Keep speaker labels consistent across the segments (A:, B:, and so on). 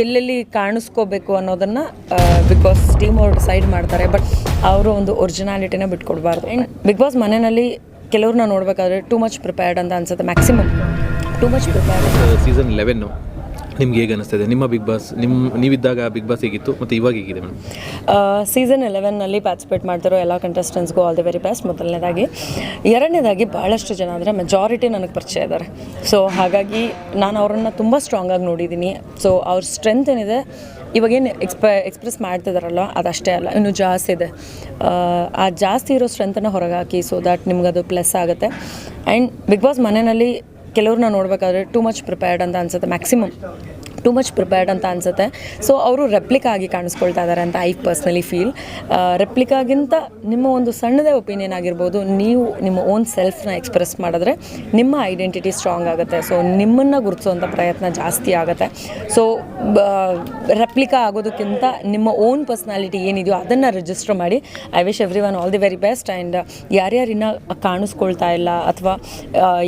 A: ಎಲ್ಲೆಲ್ಲಿ ಕಾಣಿಸ್ಕೋಬೇಕು ಅನ್ನೋದನ್ನ ಬಿಕಾಸ್ ಟೀಮ್ ಅವ್ರು ಡಿಸೈಡ್ ಮಾಡ್ತಾರೆ. ಬಟ್ ಅವರು ಒಂದು ಒರಿಜಿನಾಲಿಟಿನ ಬಿಟ್ಕೊಡ್ಬಾರ್ದು. ಬಿಗ್ ಬಾಸ್ ಮನೆಯಲ್ಲಿ ಕೆಲವ್ರನ್ನ ನೋಡ್ಬೇಕಾದ್ರೆ ಟೂ ಮಚ್ ಪ್ರಿಪೇರ್ಡ್ ಅಂತ ಅನ್ಸುತ್ತೆ maximum too much prepared
B: season eleven ನಿಮ್ಗೆ ಹೇಗೆ ಅನಿಸ್ತಿದೆ ನಿಮ್ಮ ಬಿಗ್ ಬಾಸ್ ನಿಮ್ಮ ನೀವಿದ್ದಾಗ ಬಿಗ್ ಬಾಸ್ ಹೇಗಿತ್ತು ಮತ್ತು ಇವಾಗ ಹೇಗಿದೆ ಮೇಡಮ್?
A: ಸೀಸನ್ ಎಲೆವೆನ್ನಲ್ಲಿ ಪಾರ್ಟಿಸಿಪೇಟ್ ಮಾಡ್ತಿರೋ ಎಲ್ಲ ಕಂಟೆಸ್ಟೆಂಟ್ಸ್ಗೂ ಆಲ್ ದಿ ವೆರಿ ಬೆಸ್ಟ್ ಮೊದಲನೇದಾಗಿ ಎರಡನೇದಾಗಿ ಭಾಳಷ್ಟು ಜನ ಅಂದರೆ ಮೆಜಾರಿಟಿ ನನಗೆ ಪರಿಚಯ ಇದ್ದಾರೆ ಸೊ ಹಾಗಾಗಿ ನಾನು ಅವರನ್ನು ತುಂಬ ಸ್ಟ್ರಾಂಗಾಗಿ ನೋಡಿದ್ದೀನಿ ಸೊ ಅವ್ರ ಸ್ಟ್ರೆಂತ್ ಏನಿದೆ ಇವಾಗೇನು ಎಕ್ಸ್ಪ ಎಕ್ಸ್ಪ್ರೆಸ್ ಮಾಡ್ತಿದಾರಲ್ಲ ಅದಷ್ಟೇ ಅಲ್ಲ ಇನ್ನೂ ಜಾಸ್ತಿ ಇದೆ. ಆ, ಜಾಸ್ತಿ ಇರೋ ಸ್ಟ್ರೆಂತನ್ನು ಹೊರಗಾಕಿ ಸೊ ದ್ಯಾಟ್ ಅದು ಪ್ಲಸ್ ಆಗುತ್ತೆ. ಆ್ಯಂಡ್ ಬಿಗ್ ಬಾಸ್ ಮನೆಯಲ್ಲಿ ಕೆಲವ್ರನ್ನ ನೋಡಬೇಕಾದ್ರೆ ಟೂ ಮಚ್ ಪ್ರಿಪೇರ್ಡ್ ಅಂತ ಅನ್ಸುತ್ತೆ ಮ್ಯಾಕ್ಸಿಮಮ್ ಟೂ ಮಚ್ ಪ್ರಿಪೇರ್ಡ್ ಅಂತ ಅನ್ಸುತ್ತೆ. ಸೊ ಅವರು ರೆಪ್ಲಿಕಾ ಆಗಿ ಕಾಣಿಸ್ಕೊಳ್ತಾ ಇದ್ದಾರೆ ಅಂತ ಐ ಪರ್ಸ್ನಲಿ ಫೀಲ್ ರೆಪ್ಲಿಕಾಗಿಂತ ನಿಮ್ಮ ಒಂದು ಸಣ್ಣದೇ ಒಪಿನಿಯನ್ ಆಗಿರ್ಬೋದು, ನೀವು ನಿಮ್ಮ ಓನ್ ಸೆಲ್ಫ್ನ ಎಕ್ಸ್ಪ್ರೆಸ್ ಮಾಡಿದ್ರೆ ನಿಮ್ಮ ಐಡೆಂಟಿಟಿ ಸ್ಟ್ರಾಂಗ್ ಆಗುತ್ತೆ. ಸೊ ನಿಮ್ಮನ್ನು ಗುರುತಿಸುವಂಥ ಪ್ರಯತ್ನ ಜಾಸ್ತಿ ಆಗುತ್ತೆ. ಸೊ ರೆಪ್ಲಿಕಾ ಆಗೋದಕ್ಕಿಂತ ನಿಮ್ಮ ಓನ್ ಪರ್ಸ್ನಾಲಿಟಿ ಏನಿದೆಯೋ ಅದನ್ನು ರಿಜಿಸ್ಟರ್ ಮಾಡಿ. I wish everyone all the very best and ಯಾರ್ಯಾರು ಇನ್ನೂ ಕಾಣಿಸ್ಕೊಳ್ತಾ ಇಲ್ಲ ಅಥವಾ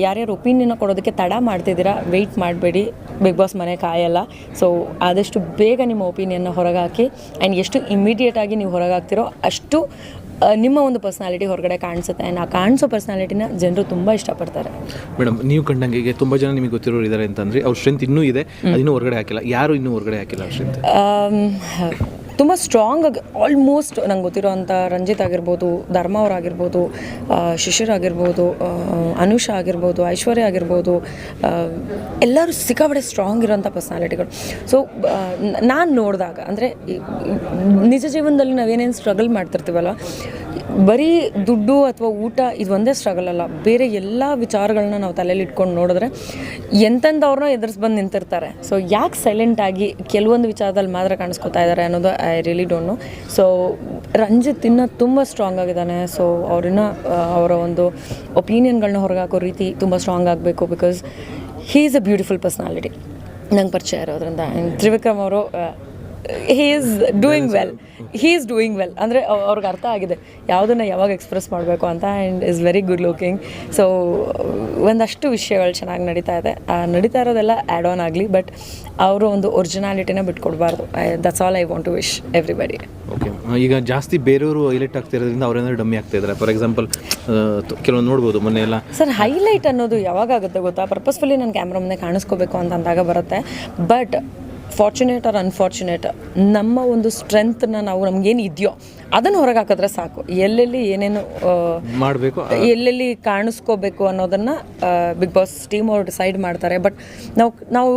A: ಯಾರ್ಯಾರು ಒಪಿನಿಯನ್ನ ಕೊಡೋದಕ್ಕೆ ತಡ ಮಾಡ್ತಿದ್ದೀರಾ ವೆಯ್ಟ್ ಮಾಡಬೇಡಿ. ಬಿಗ್ ಬಾಸ್ ಮನೆ ಕಾಯಲ್ಲ. ಸೊ ಆದಷ್ಟು ಬೇಗ ನಿಮ್ಮ ಒಪಿನಿಯನ್ನ ಹೊರಗಾಕಿ ಆ್ಯಂಡ್ ಎಷ್ಟು ಇಮ್ಮಿಡಿಯೇಟಾಗಿ ಆಗಿ ನೀವು ಹೊರಗಾಗ್ತಿರೋ ಅಷ್ಟು ನಿಮ್ಮ ಒಂದು ಪರ್ಸ್ನಾಲಿಟಿ ಹೊರಗಡೆ ಕಾಣಿಸುತ್ತೆ. ಆ್ಯಂಡ್ ಆ ಕಾಣಿಸೋ ಪರ್ಸ್ನಾಲಿಟಿನ ಜನರು ತುಂಬ ಇಷ್ಟಪಡ್ತಾರೆ.
B: ಮೇಡಮ್ ನೀವು ಕಂಡಂಗೆ ಈಗ ತುಂಬ ಜನ ನಿಮಗೆ ಗೊತ್ತಿರೋರು ಇದ್ದಾರೆ ಅಂತಂದರೆ ಅವ್ರ ಸ್ಟ್ರೆಂತ್ ಇನ್ನೂ ಇದೆ ಅದನ್ನು ಹೊರಗಡೆ ಹಾಕಿಲ್ಲ. ಯಾರು ಇನ್ನೂ ಹೊರಗಡೆ ಹಾಕಿಲ್ಲ ಸ್ಟ್ರೆಂತ್
A: ತುಂಬ ಸ್ಟ್ರಾಂಗ್ ಆಗಿ ಆಲ್ಮೋಸ್ಟ್ ನಂಗೆ ಗೊತ್ತಿರೋವಂಥ ರಂಜಿತ್ ಆಗಿರ್ಬೋದು, ಧರ್ಮ ಅವರಾಗಿರ್ಬೋದು ಶಿಶಿರ್ ಆಗಿರ್ಬೋದು ಅನುಷಾ ಆಗಿರ್ಬೋದು, ಐಶ್ವರ್ಯ ಆಗಿರ್ಬೋದು ಎಲ್ಲರೂ ಸಿಕ್ಕಾಪಟ್ಟೆ ಸ್ಟ್ರಾಂಗ್ ಇರೋಂಥ ಪರ್ಸ್ನಾಲಿಟಿಗಳು ಸೊ ನಾನು ನೋಡಿದಾಗ, ಅಂದರೆ ನಿಜ ಜೀವನದಲ್ಲಿ ನಾವೇನೇನು ಸ್ಟ್ರಗಲ್ ಮಾಡ್ತಿರ್ತೀವಲ್ಲ, ಬರೀ ದುಡ್ಡು ಅಥವಾ ಊಟ ಇದು ಒಂದೇ ಸ್ಟ್ರಗಲ್ ಅಲ್ಲ, ಬೇರೆ ಎಲ್ಲ ವಿಚಾರಗಳನ್ನ ನಾವು ತಲೆಯಲ್ಲಿ ಇಟ್ಕೊಂಡು ನೋಡಿದ್ರೆ ಎಂತೆಂಥವ್ರನ್ನ ಎದುರಿಸಿ ಬಂದು ನಿಂತಿರ್ತಾರೆ. ಸೊ ಯಾಕೆ ಸೈಲೆಂಟಾಗಿ ಕೆಲವೊಂದು ವಿಚಾರದಲ್ಲಿ ಮಾತ್ರ ಕಾಣಿಸ್ಕೊತಾ ಇದ್ದಾರೆ ಅನ್ನೋದು really don't know so Ranjith ಇನ್ನ ತುಂಬ ಸ್ಟ್ರಾಂಗ್ ಆಗಿದ್ದಾನೆ. ಸೊ ಅವ್ರನ್ನ ಅವರ ಒಂದು ಒಪಿನಿಯನ್ಗಳನ್ನ ಹೊರಗೆ ಹಾಕೋ ರೀತಿ ತುಂಬ ಸ್ಟ್ರಾಂಗ್ ಆಗಬೇಕು because he is a beautiful personality ನಂಗೆ ಪರಿಚಯ ಇರೋದ್ರಿಂದ. ತ್ರಿವಿಕ್ರಮ್ ಅವರು he is doing well he is doing well ಅಂದರೆ ಅವ್ರಿಗೆ ಅರ್ಥ ಆಗಿದೆ. ಯಾವುದನ್ನು ಯಾವಾಗ ಎಕ್ಸ್ಪ್ರೆಸ್ ಮಾಡಬೇಕು ಅಂತ and is very good looking so ಒಂದಷ್ಟು ವಿಷಯಗಳು ಚೆನ್ನಾಗಿ ನಡೀತಾ ಇದೆ. ನಡೀತಾ ಇರೋದೆಲ್ಲ ಆ್ಯಡ್ ಆನ್ ಆಗಲಿ ಬಟ್ ಅವರು ಒಂದು ಒರಿಜಿನಾಲಿಟಿನ ಬಿಟ್ಕೊಡ್ಬಾರ್ದು. That's all I want to wish everybody
B: okay ಈಗ ಜಾಸ್ತಿ ಬೇರೆಯವರು ಹೈಲೈಟ್ ಆಗ್ತಿರೋದ್ರಿಂದ ಅವರೇನಾದ್ರು ಡಮ್ಮಿ ಆಗ್ತಾ ಇದ್ದಾರೆ ಫಾರ್ ಎಕ್ಸಾಂಪಲ್ ಕೆಲವೊಂದು ನೋಡ್ಬೋದು ಮೊನ್ನೆ ಎಲ್ಲ.
A: ಸರ್ ಹೈಲೈಟ್ ಅನ್ನೋದು ಯಾವಾಗ ಆಗುತ್ತೆ ಗೊತ್ತಾ? ಪರ್ಪಸ್ಫುಲಿ ನಾನು ಕ್ಯಾಮ್ರಾ ಮುಂದೆ ಕಾಣಿಸ್ಕೋಬೇಕು ಅಂತ ಅಂದಾಗ ಬರುತ್ತೆ. ಬಟ್ ಫಾರ್ಚುನೇಟ್ ಆರ್ ಅನ್ಫಾರ್ಚುನೇಟ್ ನಮ್ಮ ಒಂದು ಸ್ಟ್ರೆಂತ್ನ ನಾವು ನಮಗೇನು ಇದೆಯೋ ಅದನ್ನು ಹೊರಗೆ ಹಾಕಿದ್ರೆ ಸಾಕು. ಎಲ್ಲೆಲ್ಲಿ ಏನೇನು
B: ಮಾಡಬೇಕು
A: ಎಲ್ಲೆಲ್ಲಿ ಕಾಣಿಸ್ಕೋಬೇಕು ಅನ್ನೋದನ್ನು ಬಿಗ್ ಬಾಸ್ ಟೀಮ್ ಅವ್ರು ಡಿಸೈಡ್ ಮಾಡ್ತಾರೆ. ಬಟ್ ನಾವು ನಾವು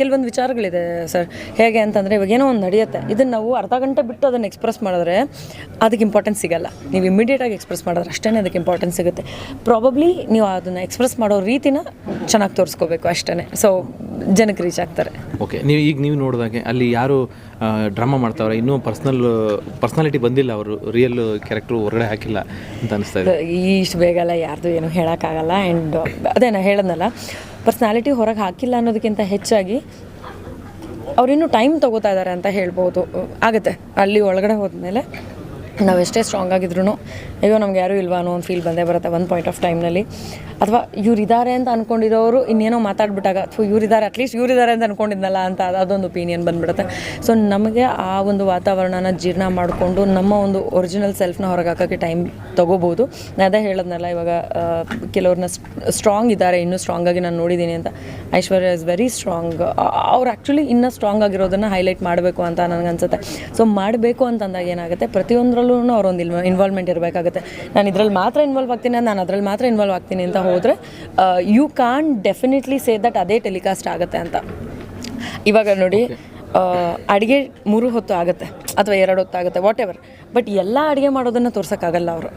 A: ಕೆಲವೊಂದು ವಿಚಾರಗಳಿದೆ ಸರ್ ಹೇಗೆ ಅಂತಂದರೆ ಇವಾಗ ಏನೋ ಒಂದು ನಡೆಯುತ್ತೆ. ಇದನ್ನು ನಾವು ಅರ್ಧ ಗಂಟೆ ಬಿಟ್ಟು ಅದನ್ನು ಎಕ್ಸ್ಪ್ರೆಸ್ ಮಾಡಿದ್ರೆ ಅದಕ್ಕೆ ಇಂಪಾರ್ಟೆನ್ಸ್ ಸಿಗಲ್ಲ. ನೀವು ಇಮಿಡಿಯೇಟಾಗಿ ಎಕ್ಸ್ಪ್ರೆಸ್ ಮಾಡಿದ್ರೆ ಅಷ್ಟೇ ಅದಕ್ಕೆ ಇಂಪಾರ್ಟೆನ್ಸ್ ಸಿಗುತ್ತೆ. ಪ್ರಾಬಬ್ಲಿ ನೀವು ಅದನ್ನು ಎಕ್ಸ್ಪ್ರೆಸ್ ಮಾಡೋ ರೀತಿನ ಚೆನ್ನಾಗಿ ತೋರಿಸ್ಕೋಬೇಕು ಅಷ್ಟೇ ಸೊ ಜನಕ್ಕೆ ರೀಚ್ ಆಗ್ತಾರೆ.
B: ಓಕೆ ನೀವು ಈಗ ನೀವು ನೋಡಿದಾಗೆ ಅಲ್ಲಿ ಯಾರು ಡ್ರಾಮಾ ಮಾಡ್ತಾವ್ರೆ ಇನ್ನೂ ಪರ್ಸ್ನಲ್ ಪರ್ಸ್ನಾಲಿಟಿ ಬಂದಿಲ್ಲ, ಅವರು ರಿಯಲ್ ಕ್ಯಾರೆಕ್ಟರ್ ಹೊರಗಡೆ ಹಾಕಿಲ್ಲ ಅಂತ ಅನಿಸ್ತಾ ಇದೆ.
A: ಇಷ್ಟು ಬೇಗಲ್ಲ ಯಾರ್ದು ಏನು ಹೇಳೋಕ್ಕಾಗಲ್ಲ ಆ್ಯಂಡ್ ಅದೇ ನಾ ಹೇಳೋದಲ್ಲ ಪರ್ಸ್ನಾಲಿಟಿ ಹೊರಗೆ ಹಾಕಿಲ್ಲ ಅನ್ನೋದಕ್ಕಿಂತ ಹೆಚ್ಚಾಗಿ ಅವರಿನ್ನೂ ಟೈಮ್ ತೊಗೋತಾ ಇದ್ದಾರೆ ಅಂತ ಹೇಳ್ಬೋದು. ಆಗುತ್ತೆ, ಅಲ್ಲಿ ಒಳಗಡೆ ಹೋದ್ಮೇಲೆ. ನಾವು ಎಷ್ಟೇ ಸ್ಟ್ರಾಂಗ್ ಆಗಿದ್ರು ಅಯ್ಯೋ, ನಮ್ಗೆ ಯಾರೂ ಇಲ್ವಾ? ಅನ್ನೋ ಒಂದು ಫೀಲ್ ಬಂದೇ ಬರುತ್ತೆ ಒಂದು ಪಾಯಿಂಟ್ ಆಫ್ ಟೈಮ್ನಲ್ಲಿ ಅಥವಾ, ಇವ್ರು ಇದ್ದಾರೆ ಅಂತ ಅಂದ್ಕೊಂಡಿರೋರು ಇನ್ನೇನೋ ಮಾತಾಡ್ಬಿಟ್ಟಾಗ, ಅಥವಾ ಇವರಿದ್ದಾರೆ ಅಟ್ಲೀಸ್ಟ್ ಇವ್ರು ಇದ್ದಾರೆ ಅಂತ ಅಂದ್ಕೊಂಡಿದ್ನಲ್ಲ ಅಂತ ಅದೊಂದು ಒಪಿನಿಯನ್ ಬಂದ್ಬಿಡುತ್ತೆ. ಸೊ ನಮಗೆ ಆ ಒಂದು ವಾತಾವರಣನ ಜೀರ್ಣ ಮಾಡಿಕೊಂಡು ನಮ್ಮ ಒಂದು ಒರಿಜಿನಲ್ ಸೆಲ್ಫ್ನ ಹೊರಗೆ ಹಾಕೋಕ್ಕೆ ಟೈಮ್ ತೊಗೋಬೋದು. ನಾನು ಅದೇ ಹೇಳೋದ್ನಲ್ಲ, ಇವಾಗ ಕೆಲವ್ರನ್ನ ಸ್ಟ್ರಾಂಗ್ ಇದ್ದಾರೆ ಇನ್ನೂ ಸ್ಟ್ರಾಂಗ್ ಆಗಿ ನಾನು ನೋಡಿದ್ದೀನಿ ಅಂತ. ಐಶ್ವರ್ಯ ಇಸ್ ವೆರಿ ಸ್ಟ್ರಾಂಗ್ ಅವ್ರು ಆ್ಯಕ್ಚುಲಿ ಇನ್ನೂ ಸ್ಟ್ರಾಂಗ್ ಆಗಿರೋದನ್ನು ಹೈಲೈಟ್ ಮಾಡಬೇಕು ಅಂತ ನನಗನ್ಸುತ್ತೆ. ಸೊ ಮಾಡಬೇಕು ಅಂತಂದಾಗ ಏನಾಗುತ್ತೆ, ಪ್ರತಿಯೊಂದರಲ್ಲೂ ಅವರೊಂದು ಒಂದಿಲ್ವಾ ಇನ್ವಾಲ್ವ್ಮೆಂಟ್ ಇರಬೇಕಾಗುತ್ತೆ. ನಾನು ಇದ್ರಲ್ಲಿ ಮಾತ್ರ ಇನ್ವಾಲ್ವ್ ಆಗ್ತೀನಿ ನಾನು ಅದ್ರಲ್ಲಿ ಮಾತ್ರ ಇನ್ವಾಲ್ವ್ ಆಗ್ತೀನಿ ಅಂತ ಹೋದರೆ you can definitely say that ಅದೇ ಟೆಲಿಕಾಸ್ಟ್ ಆಗುತ್ತೆ ಅಂತ. ಇವಾಗ ನೋಡಿ ಅಡುಗೆ ಮೂರು ಹೊತ್ತು ಆಗುತ್ತೆ ಅಥವಾ ಎರಡು ಹೊತ್ತು ಆಗುತ್ತೆ ವಾಟ್ ಎವರ್ ಬಟ್ ಎಲ್ಲ ಅಡುಗೆ ಮಾಡೋದನ್ನು ತೋರ್ಸೋಕ್ಕಾಗಲ್ಲ ಅವರು.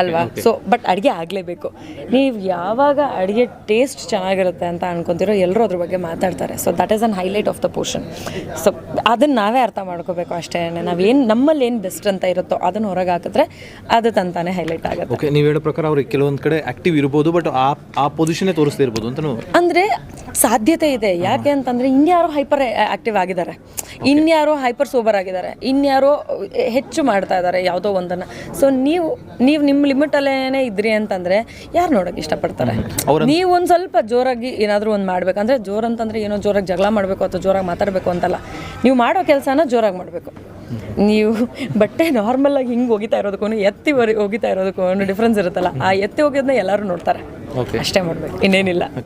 A: ಅಲ್ವಾ? ಸೊ ಬಟ್ ಅಡುಗೆ ಆಗಲೇಬೇಕು. ನೀವು ಯಾವಾಗ ಅಡುಗೆ ಟೇಸ್ಟ್ ಚೆನ್ನಾಗಿರುತ್ತೆ ಅಂತ ಅನ್ಕೊತಿರೋ ಎಲ್ಲರೂ ಅದ್ರ ಬಗ್ಗೆ ಮಾತಾಡ್ತಾರೆ. So that is an highlight of the portion so ಅದನ್ನು ನಾವೇ ಅರ್ಥ ಮಾಡ್ಕೋಬೇಕು ಅಷ್ಟೇ. ನಾವೇನು ನಮ್ಮಲ್ಲಿ ಏನು ಬೆಸ್ಟ್ ಅಂತ ಇರುತ್ತೋ ಅದನ್ನು ಹೊರಗೆ ಹಾಕಿದ್ರೆ ಅದು ತಂತಾನೆ ಹೈಲೈಟ್ ಆಗುತ್ತೆ.
B: ಓಕೆ ನೀವು ಹೇಳೋ ಪ್ರಕಾರ ಅವ್ರಿಗೆ ಕೆಲವೊಂದು ಕಡೆ ಆಕ್ಟಿವ್ ಇರ್ಬೋದು ಬಟ್ ಆ ಆ ಪೊಸಿಷನ್ನೇ ತೋರಿಸ್ತಾ ಇರ್ಬೋದು ಅಂತಲೂ
A: ಅಂದರೆ ಸಾಧ್ಯತೆ ಇದೆ. ಯಾಕೆ ಅಂತಂದರೆ ಇನ್ಯಾರೋ ಹೈಪರ್ ಆ್ಯಕ್ಟಿವ್ ಆಗಿದ್ದಾರೆ. ಇನ್ಯಾರೋ ಹೈಪರ್ ಸೋಬರ್ ಆಗಿದ್ದಾರೆ. ಇನ್ಯಾರೋ ಹೆಚ್ಚು ಮಾಡ್ತಾ ಇದ್ದಾರೆ ಯಾವುದೋ ಒಂದನ್ನು. ಸೊ ನೀವು ನೀವು ನೀವು ನಿಮ್ಮ ಲಿಮಿಟಲ್ಲೇ ಇದ್ರಿ ಅಂತಂದರೆ ಯಾರು ನೋಡೋಕೆ ಇಷ್ಟಪಡ್ತಾರೆ? ನೀವು ಒಂದು ಸ್ವಲ್ಪ ಜೋರಾಗಿ ಏನಾದರೂ ಒಂದು ಮಾಡ್ಬೇಕಂದ್ರೆ ಜೋರು ಅಂತಂದರೆ ಏನೋ ಜೋರಾಗಿ ಜಗಳ ಮಾಡಬೇಕು ಅಥವಾ ಜೋರಾಗಿ ಮಾತಾಡಬೇಕು ಅಂತಲ್ಲ. ನೀವು ಮಾಡೋ ಕೆಲಸನ ಜೋರಾಗಿ ಮಾಡಬೇಕು. ನೀವು ಬಟ್ಟೆ ನಾರ್ಮಲಾಗಿ ಹಿಂಗೆ ಹೋಗಿತಾ ಇರೋದಕ್ಕೂ ಎತ್ತಿ ಒಗಿತಾ ಹೋಗಿತಾ ಇರೋದಕ್ಕೂ ಡಿಫ್ರೆನ್ಸ್ ಇರುತ್ತಲ್ಲ. ಆ ಎತ್ತಿ ಹೋಗೋದನ್ನ ಎಲ್ಲರೂ ನೋಡ್ತಾರೆ. ಅಷ್ಟೇ ಮಾಡಬೇಕು. ಇನ್ನೇನಿಲ್ಲ.